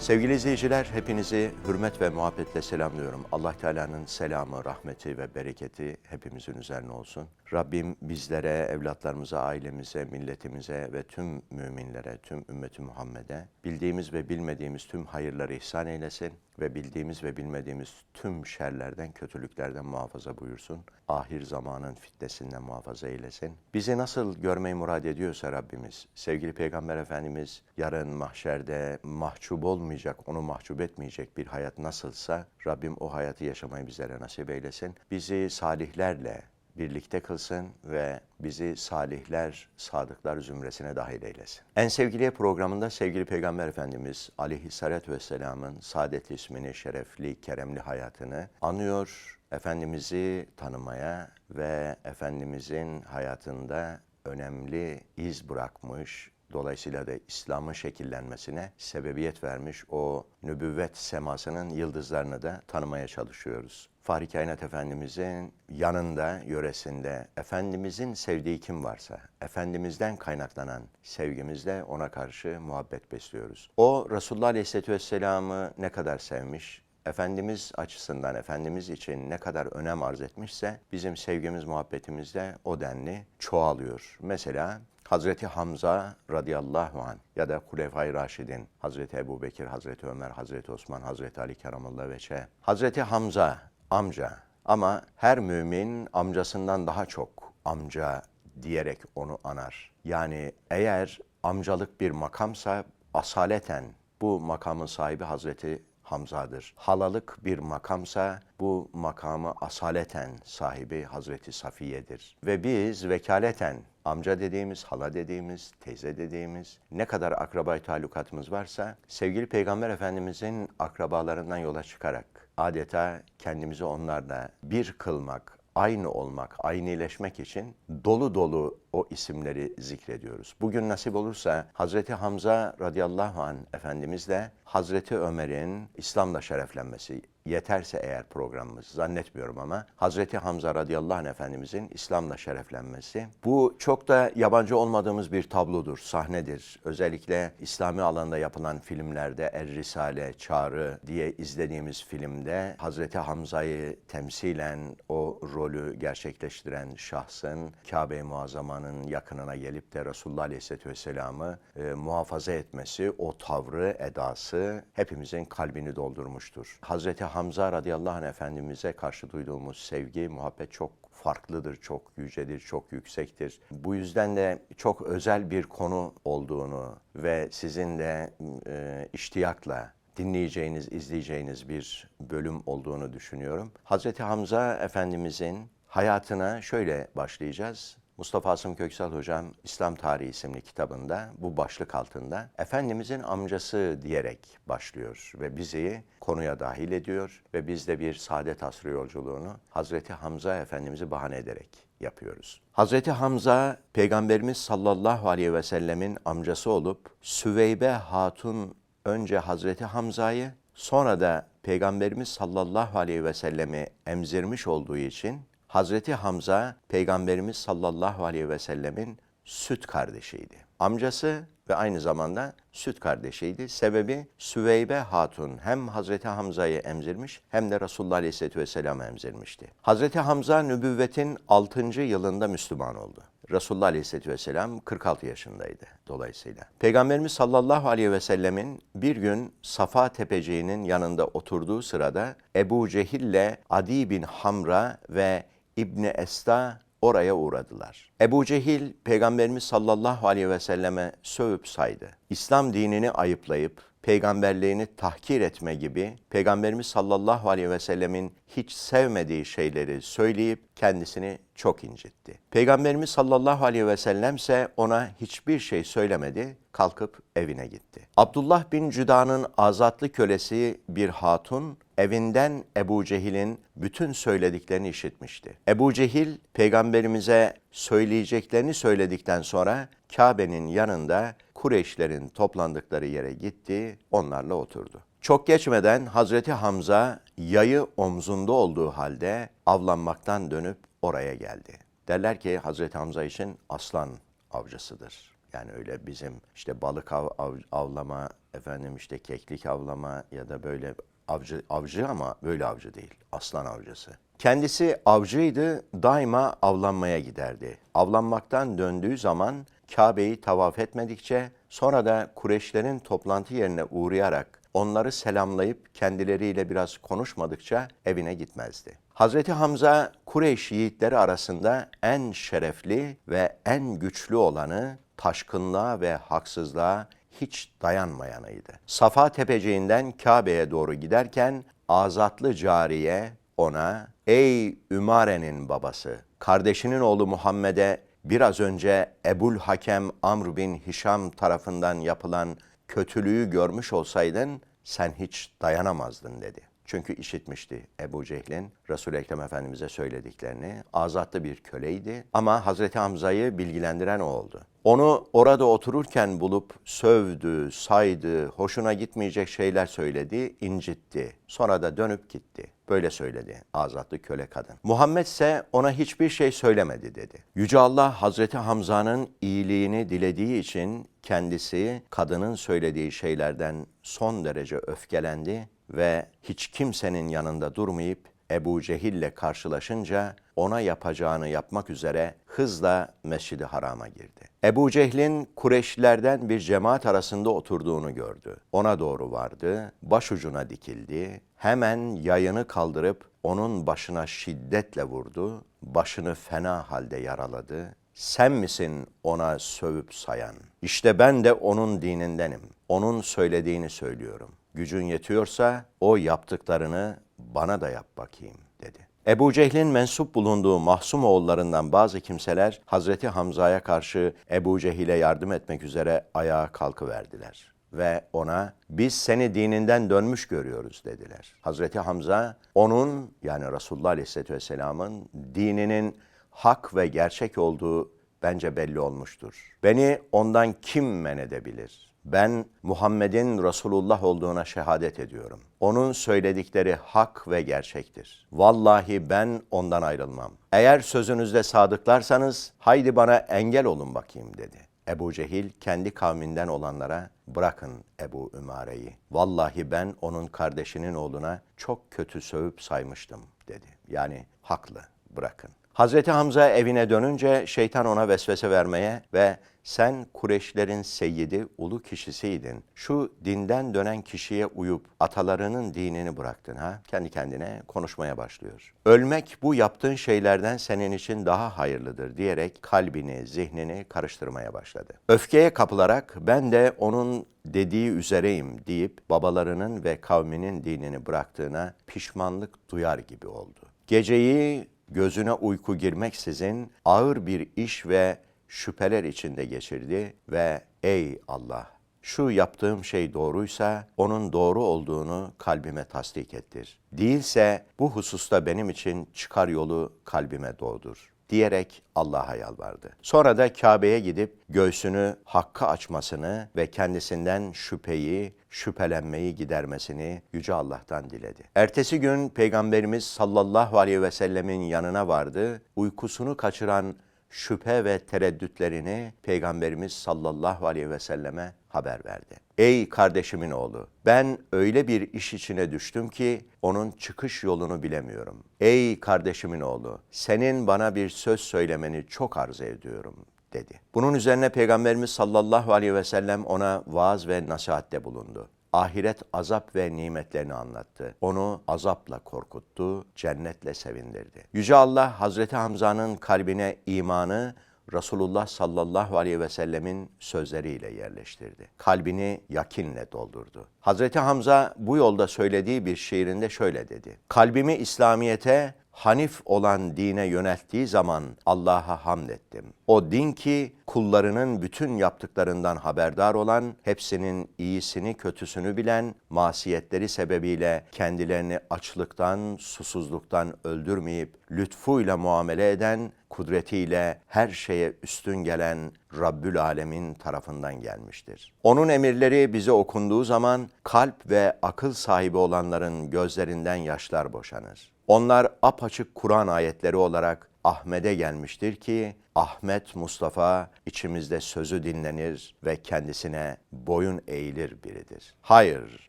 Sevgili izleyiciler, hepinizi hürmet ve muhabbetle selamlıyorum. Allah Teala'nın selamı, rahmeti ve bereketi hepimizin üzerine olsun. Rabbim bizlere, evlatlarımıza, ailemize, milletimize ve tüm müminlere, tüm ümmeti Muhammed'e bildiğimiz ve bilmediğimiz tüm hayırları ihsan eylesin ve bildiğimiz ve bilmediğimiz tüm şerlerden, kötülüklerden muhafaza buyursun. Ahir zamanın fitnesinden muhafaza eylesin. Bizi nasıl görmeyi murad ediyorsa Rabbimiz, sevgili Peygamber Efendimiz yarın mahşerde mahcup olmayacak, onu mahcup etmeyecek bir hayat nasılsa Rabbim o hayatı yaşamayı bizlere nasip eylesin. Bizi salihlerle, birlikte kılsın ve bizi salihler, sadıklar zümresine dahil eylesin. En sevgili programında sevgili Peygamber Efendimiz aleyhissalatü vesselamın saadet ismini, şerefli, keremli hayatını anıyor, Efendimiz'i tanımaya ve Efendimizin hayatında önemli iz bırakmış, Dolayısıyla da İslam'ın şekillenmesine sebebiyet vermiş o nübüvvet semasının yıldızlarını da tanımaya çalışıyoruz. Fahri Kainat Efendimizin yanında, yöresinde Efendimizin sevdiği kim varsa, Efendimizden kaynaklanan sevgimizle ona karşı muhabbet besliyoruz. O Resulullah Aleyhisselatü Vesselam'ı ne kadar sevmiş, Efendimiz açısından, Efendimiz için ne kadar önem arz etmişse bizim sevgimiz, muhabbetimiz de o denli çoğalıyor. Mesela Hazreti Hamza radıyallahu an ya da Hulefai Raşidin, Hazreti Ebu Bekir, Hazreti Ömer, Hazreti Osman, Hazreti Ali Keramallah veçe. Hazreti Hamza amca ama her mümin amcasından daha çok amca diyerek onu anar. Yani eğer amcalık bir makamsa asaleten bu makamın sahibi Hazreti Hamza'dır. Halalık bir makamsa bu makamı asaleten sahibi Hazreti Safiye'dir. Ve biz vekaleten amca dediğimiz, hala dediğimiz, teyze dediğimiz ne kadar akrabay talukatımız varsa sevgili Peygamber Efendimizin akrabalarından yola çıkarak adeta kendimizi onlarla bir kılmak, aynı olmak, aynileşmek için dolu dolu o isimleri zikrediyoruz. Bugün nasip olursa Hazreti Hamza radıyallahu an Efendimizle Hazreti Ömer'in İslam'la şereflenmesi yeterse eğer programımız zannetmiyorum ama Hazreti Hamza radıyallahu anh Efendimizin İslam'la şereflenmesi bu çok da yabancı olmadığımız bir tablodur, sahnedir. Özellikle İslami alanda yapılan filmlerde Er Risale, Çağrı diye izlediğimiz filmde Hazreti Hamza'yı temsilen o rolü gerçekleştiren şahsın Kabe-i Muazzama'nın yakınına gelip de Resulullah Aleyhisselatü Vesselam'ı e, muhafaza etmesi, o tavrı, edası hepimizin kalbini doldurmuştur. Hazreti Hamza radıyallahu anh Efendimiz'e karşı duyduğumuz sevgi, muhabbet çok farklıdır, çok yücedir, çok yüksektir. Bu yüzden de çok özel bir konu olduğunu ve sizin de e, iştiyakla dinleyeceğiniz, izleyeceğiniz bir bölüm olduğunu düşünüyorum. Hazreti Hamza Efendimizin hayatına şöyle başlayacağız. Mustafa Asım Köksal Hocam İslam Tarihi isimli kitabında bu başlık altında Efendimizin amcası diyerek başlıyor ve bizi konuya dahil ediyor ve biz de bir saadet asrı yolculuğunu Hazreti Hamza Efendimiz'i bahane ederek yapıyoruz. Hazreti Hamza Peygamberimiz sallallahu aleyhi ve sellemin amcası olup Süveybe Hatun önce Hazreti Hamza'yı sonra da Peygamberimiz sallallahu aleyhi ve sellemi emzirmiş olduğu için Hazreti Hamza Peygamberimiz sallallahu aleyhi ve sellemin süt kardeşiydi. Amcası ve aynı zamanda süt kardeşiydi. Sebebi Süveybe Hatun hem Hazreti Hamza'yı emzirmiş hem de Resulullah Aleyhisselatü Vesselam'ı emzirmişti. Hazreti Hamza nübüvvetin 6. yılında Müslüman oldu. Resulullah Aleyhisselatü Vesselam 46 yaşındaydı dolayısıyla. Peygamberimiz sallallahu aleyhi ve sellemin bir gün Safa tepeciğinin yanında oturduğu sırada Ebu Cehil ile Adi bin Hamra ve İbni Esta oraya uğradılar. Ebu Cehil peygamberimiz sallallahu aleyhi ve selleme sövüp saydı. İslam dinini ayıplayıp peygamberliğini tahkir etme gibi peygamberimiz sallallahu aleyhi ve sellemin hiç sevmediği şeyleri söyleyip kendisini çok incitti. Peygamberimiz sallallahu aleyhi ve sellem ise ona hiçbir şey söylemedi, kalkıp evine gitti. Abdullah bin Cüda'nın azatlı kölesi bir hatun evinden Ebu Cehil'in bütün söylediklerini işitmişti. Ebu Cehil peygamberimize söyleyeceklerini söyledikten sonra Kabe'nin yanında Kureyşlerin toplandıkları yere gitti, onlarla oturdu. Çok geçmeden Hazreti Hamza yayı omzunda olduğu halde avlanmaktan dönüp oraya geldi. Derler ki Hazreti Hamza için aslan avcısıdır. Yani öyle bizim işte balık av, av- avlama, efendim işte keklik avlama ya da böyle avcı avcı ama böyle avcı değil. Aslan avcısı. Kendisi avcıydı, daima avlanmaya giderdi. Avlanmaktan döndüğü zaman Kabe'yi tavaf etmedikçe sonra da Kureyşlerin toplantı yerine uğrayarak onları selamlayıp kendileriyle biraz konuşmadıkça evine gitmezdi. Hazreti Hamza Kureyş yiğitleri arasında en şerefli ve en güçlü olanı taşkınlığa ve haksızlığa hiç dayanmayanıydı. Safa tepeciğinden Kabe'ye doğru giderken azatlı cariye ona ''Ey Ümare'nin babası, kardeşinin oğlu Muhammed'e biraz önce Ebul Hakem Amr bin Hişam tarafından yapılan kötülüğü görmüş olsaydın sen hiç dayanamazdın.'' dedi. Çünkü işitmişti Ebu Cehil'in Resul-i Ekrem Efendimiz'e söylediklerini. Azatlı bir köleydi ama Hazreti Hamza'yı bilgilendiren o oldu. Onu orada otururken bulup sövdü, saydı, hoşuna gitmeyecek şeyler söyledi, incitti. Sonra da dönüp gitti. Böyle söyledi azatlı köle kadın. Muhammed ise ona hiçbir şey söylemedi dedi. Yüce Allah Hazreti Hamza'nın iyiliğini dilediği için kendisi kadının söylediği şeylerden son derece öfkelendi ve hiç kimsenin yanında durmayıp Ebu Cehil'le karşılaşınca ona yapacağını yapmak üzere hızla Mescid-i Haram'a girdi. Ebu Cehil'in Kureşlilerden bir cemaat arasında oturduğunu gördü. Ona doğru vardı, başucuna dikildi, hemen yayını kaldırıp onun başına şiddetle vurdu, başını fena halde yaraladı. Sen misin ona sövüp sayan? İşte ben de onun dinindenim. Onun söylediğini söylüyorum. Gücün yetiyorsa o yaptıklarını bana da yap bakayım dedi. Ebu Cehil'in mensup bulunduğu Mahsum oğullarından bazı kimseler Hazreti Hamza'ya karşı Ebu Cehil'e yardım etmek üzere ayağa kalkıverdiler ve ona biz seni dininden dönmüş görüyoruz dediler. Hazreti Hamza onun yani Resulullah Aleyhisselatü Vesselam'ın dininin hak ve gerçek olduğu bence belli olmuştur. Beni ondan kim men edebilir? Ben Muhammed'in Resulullah olduğuna şehadet ediyorum. Onun söyledikleri hak ve gerçektir. Vallahi ben ondan ayrılmam. Eğer sözünüzde sadıklarsanız haydi bana engel olun bakayım dedi. Ebu Cehil kendi kavminden olanlara bırakın Ebu Ümare'yi. Vallahi ben onun kardeşinin oğluna çok kötü sövüp saymıştım dedi. Yani haklı bırakın. Hazreti Hamza evine dönünce şeytan ona vesvese vermeye ve sen Kureşlerin seyyidi, ulu kişisiydin. Şu dinden dönen kişiye uyup atalarının dinini bıraktın ha? Kendi kendine konuşmaya başlıyor. Ölmek bu yaptığın şeylerden senin için daha hayırlıdır diyerek kalbini, zihnini karıştırmaya başladı. Öfkeye kapılarak ben de onun dediği üzereyim deyip babalarının ve kavminin dinini bıraktığına pişmanlık duyar gibi oldu. Geceyi gözüne uyku girmeksizin ağır bir iş ve şüpheler içinde geçirdi ve ey Allah şu yaptığım şey doğruysa onun doğru olduğunu kalbime tasdik ettir. Değilse bu hususta benim için çıkar yolu kalbime doğdur diyerek Allah'a yalvardı. Sonra da Kabe'ye gidip göğsünü hakka açmasını ve kendisinden şüpheyi, şüphelenmeyi gidermesini Yüce Allah'tan diledi. Ertesi gün Peygamberimiz sallallahu aleyhi ve sellemin yanına vardı. Uykusunu kaçıran şüphe ve tereddütlerini Peygamberimiz sallallahu aleyhi ve selleme haber verdi. Ey kardeşimin oğlu, ben öyle bir iş içine düştüm ki onun çıkış yolunu bilemiyorum. Ey kardeşimin oğlu, senin bana bir söz söylemeni çok arzu ediyorum dedi. Bunun üzerine Peygamberimiz sallallahu aleyhi ve sellem ona vaaz ve nasihatte bulundu ahiret azap ve nimetlerini anlattı. Onu azapla korkuttu, cennetle sevindirdi. Yüce Allah Hazreti Hamza'nın kalbine imanı Resulullah sallallahu aleyhi ve sellemin sözleriyle yerleştirdi. Kalbini yakinle doldurdu. Hazreti Hamza bu yolda söylediği bir şiirinde şöyle dedi. Kalbimi İslamiyete Hanif olan dine yönelttiği zaman Allah'a hamd ettim. O din ki kullarının bütün yaptıklarından haberdar olan, hepsinin iyisini kötüsünü bilen, masiyetleri sebebiyle kendilerini açlıktan, susuzluktan öldürmeyip lütfuyla muamele eden, kudretiyle her şeye üstün gelen Rabbül Alemin tarafından gelmiştir. Onun emirleri bize okunduğu zaman kalp ve akıl sahibi olanların gözlerinden yaşlar boşanır. Onlar apaçık Kur'an ayetleri olarak Ahmet'e gelmiştir ki Ahmet Mustafa içimizde sözü dinlenir ve kendisine boyun eğilir biridir. Hayır,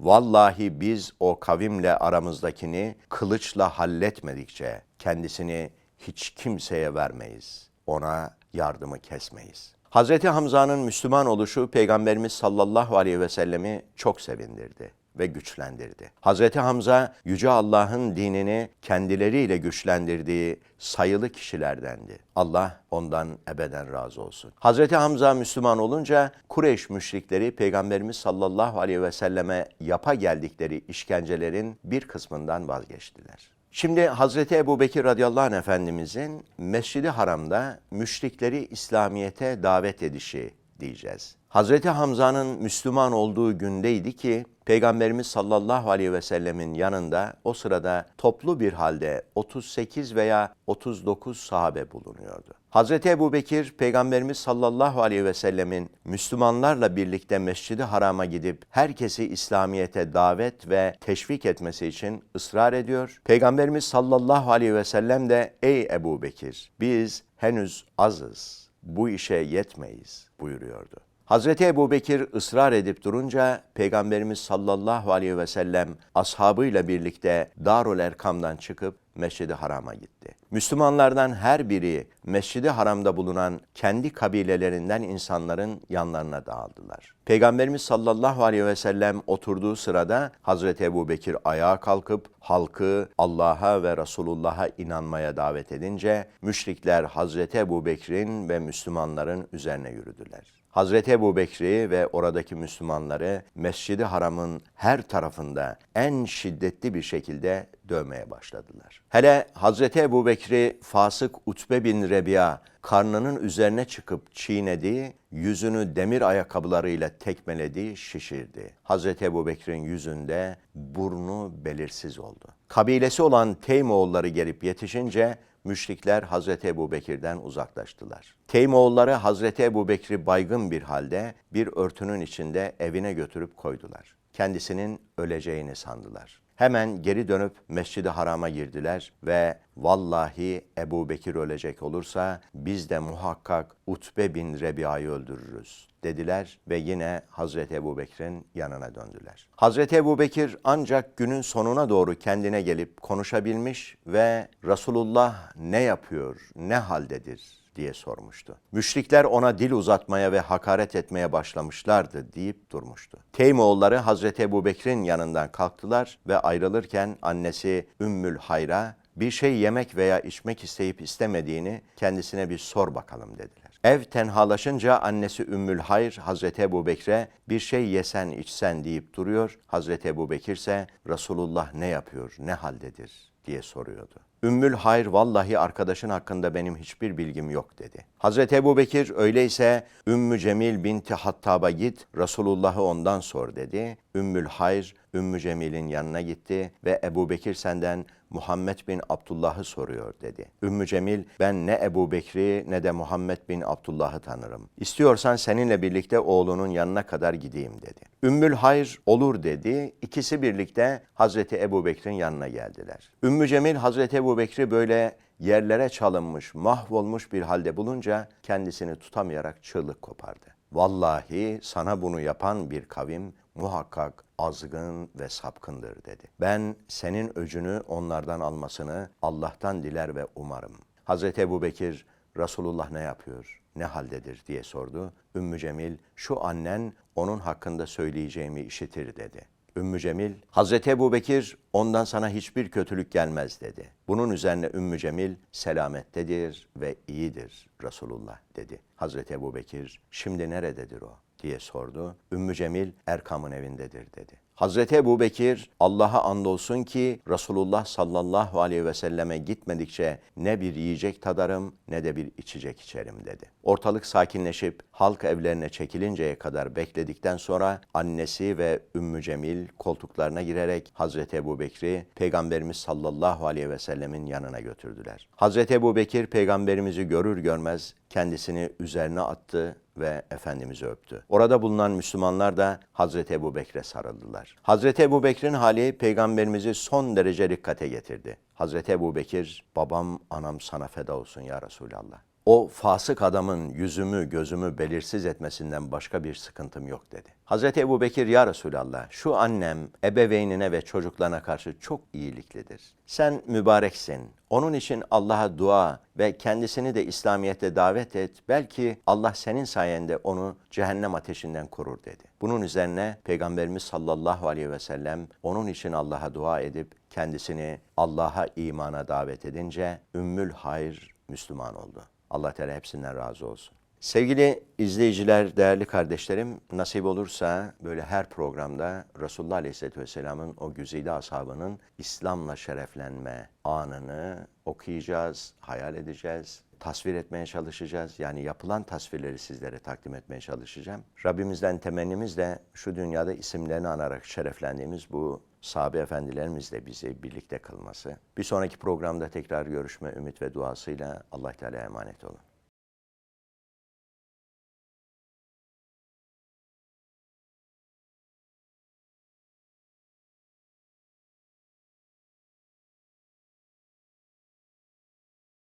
vallahi biz o kavimle aramızdakini kılıçla halletmedikçe kendisini hiç kimseye vermeyiz. Ona yardımı kesmeyiz. Hazreti Hamza'nın Müslüman oluşu Peygamberimiz sallallahu aleyhi ve sellemi çok sevindirdi ve güçlendirdi. Hazreti Hamza yüce Allah'ın dinini kendileriyle güçlendirdiği sayılı kişilerdendi. Allah ondan ebeden razı olsun. Hazreti Hamza Müslüman olunca Kureyş müşrikleri Peygamberimiz sallallahu aleyhi ve selleme yapa geldikleri işkencelerin bir kısmından vazgeçtiler. Şimdi Hazreti Ebu Bekir radıyallahu anh Efendimizin Mescid-i Haram'da müşrikleri İslamiyet'e davet edişi diyeceğiz. Hazreti Hamza'nın Müslüman olduğu gündeydi ki Peygamberimiz sallallahu aleyhi ve sellemin yanında o sırada toplu bir halde 38 veya 39 sahabe bulunuyordu. Hazreti Ebu Bekir, Peygamberimiz sallallahu aleyhi ve sellemin Müslümanlarla birlikte Mescid-i Haram'a gidip herkesi İslamiyet'e davet ve teşvik etmesi için ısrar ediyor. Peygamberimiz sallallahu aleyhi ve sellem de ey Ebu Bekir biz henüz azız, bu işe yetmeyiz buyuruyordu. Hazreti Ebu Bekir ısrar edip durunca Peygamberimiz sallallahu aleyhi ve sellem ashabıyla birlikte Darul Erkam'dan çıkıp Mescid-i Haram'a gitti. Müslümanlardan her biri Mescid-i Haram'da bulunan kendi kabilelerinden insanların yanlarına dağıldılar. Peygamberimiz sallallahu aleyhi ve sellem oturduğu sırada Hazreti Ebu Bekir ayağa kalkıp halkı Allah'a ve Resulullah'a inanmaya davet edince müşrikler Hazreti Ebu Bekir'in ve Müslümanların üzerine yürüdüler. Hazreti Ebu Bekri ve oradaki Müslümanları Mescid-i Haram'ın her tarafında en şiddetli bir şekilde dövmeye başladılar. Hele Hazreti Ebu Bekri fasık Utbe bin Rebi'a karnının üzerine çıkıp çiğnedi, yüzünü demir ayakkabılarıyla tekmeledi, şişirdi. Hazreti Ebu Bekir'in yüzünde burnu belirsiz oldu. Kabilesi olan Teymoğulları gelip yetişince müşrikler Hazreti Ebu Bekir'den uzaklaştılar. Teymoğulları Hazreti Ebu Bekir'i baygın bir halde bir örtünün içinde evine götürüp koydular. Kendisinin öleceğini sandılar. Hemen geri dönüp Mescid-i Haram'a girdiler ve vallahi Ebu Bekir ölecek olursa biz de muhakkak Utbe bin Rebia'yı öldürürüz dediler ve yine Hazreti Ebu Bekir'in yanına döndüler. Hazreti Ebu Bekir ancak günün sonuna doğru kendine gelip konuşabilmiş ve Resulullah ne yapıyor, ne haldedir diye sormuştu. Müşrikler ona dil uzatmaya ve hakaret etmeye başlamışlardı deyip durmuştu. Teymoğulları Hazreti Ebu Bekir'in yanından kalktılar ve ayrılırken annesi Ümmül Hayra bir şey yemek veya içmek isteyip istemediğini kendisine bir sor bakalım dediler. Ev tenhalaşınca annesi Ümmül Hayr Hazreti Ebu Bekir'e bir şey yesen içsen deyip duruyor. Hazreti Ebu Bekir ise Resulullah ne yapıyor, ne haldedir diye soruyordu. Ümmül Hayr vallahi arkadaşın hakkında benim hiçbir bilgim yok dedi. Hazreti Ebu Bekir öyleyse Ümmü Cemil binti Hattab'a git Resulullah'ı ondan sor dedi. Ümmül Hayr Ümmü Cemil'in yanına gitti ve Ebu Bekir senden Muhammed bin Abdullah'ı soruyor dedi. Ümmü Cemil ben ne Ebu Bekri ne de Muhammed bin Abdullah'ı tanırım. İstiyorsan seninle birlikte oğlunun yanına kadar gideyim dedi. Ümmül Hayr olur dedi. İkisi birlikte Hazreti Ebu Bekir'in yanına geldiler. Ümmü Cemil Hazreti Ebu Bekir'i böyle yerlere çalınmış, mahvolmuş bir halde bulunca kendisini tutamayarak çığlık kopardı. Vallahi sana bunu yapan bir kavim muhakkak azgın ve sapkındır dedi. Ben senin öcünü onlardan almasını Allah'tan diler ve umarım. Hazreti Ebu Bekir Resulullah ne yapıyor, ne haldedir diye sordu. Ümmü Cemil şu annen onun hakkında söyleyeceğimi işitir dedi. Ümmü Cemil, Hazreti Ebu Bekir ondan sana hiçbir kötülük gelmez dedi. Bunun üzerine Ümmü Cemil selamettedir ve iyidir Resulullah dedi. Hazreti Ebu Bekir şimdi nerededir o diye sordu. Ümmü Cemil Erkam'ın evindedir dedi. Hazreti Ebu Bekir Allah'a andolsun ki Resulullah sallallahu aleyhi ve selleme gitmedikçe ne bir yiyecek tadarım ne de bir içecek içerim dedi. Ortalık sakinleşip halk evlerine çekilinceye kadar bekledikten sonra annesi ve Ümmü Cemil koltuklarına girerek Hazreti Ebu Bekir'i Peygamberimiz sallallahu aleyhi ve sellemin yanına götürdüler. Hazreti Ebu Bekir peygamberimizi görür görmez kendisini üzerine attı ve Efendimiz'i öptü. Orada bulunan Müslümanlar da Hazreti Ebu Bekir'e sarıldılar. Hazreti Ebu Bekir'in hali peygamberimizi son derece dikkate getirdi. Hazreti Ebu Bekir, babam anam sana feda olsun ya Resulallah. O fasık adamın yüzümü gözümü belirsiz etmesinden başka bir sıkıntım yok dedi. Hazreti Ebu Bekir ya Resulallah şu annem ebeveynine ve çocuklarına karşı çok iyiliklidir. Sen mübareksin. Onun için Allah'a dua ve kendisini de İslamiyet'e davet et. Belki Allah senin sayende onu cehennem ateşinden korur dedi. Bunun üzerine Peygamberimiz sallallahu aleyhi ve sellem onun için Allah'a dua edip kendisini Allah'a imana davet edince Ümmül Hayr Müslüman oldu. Allah Teala hepsinden razı olsun. Sevgili izleyiciler, değerli kardeşlerim, nasip olursa böyle her programda Resulullah Aleyhisselatü Vesselam'ın o güzide ashabının İslam'la şereflenme anını okuyacağız, hayal edeceğiz, tasvir etmeye çalışacağız. Yani yapılan tasvirleri sizlere takdim etmeye çalışacağım. Rabbimizden temennimiz de şu dünyada isimlerini anarak şereflendiğimiz bu sahabe efendilerimizle bizi birlikte kılması. Bir sonraki programda tekrar görüşme ümit ve duasıyla Allah Teala'ya emanet olun.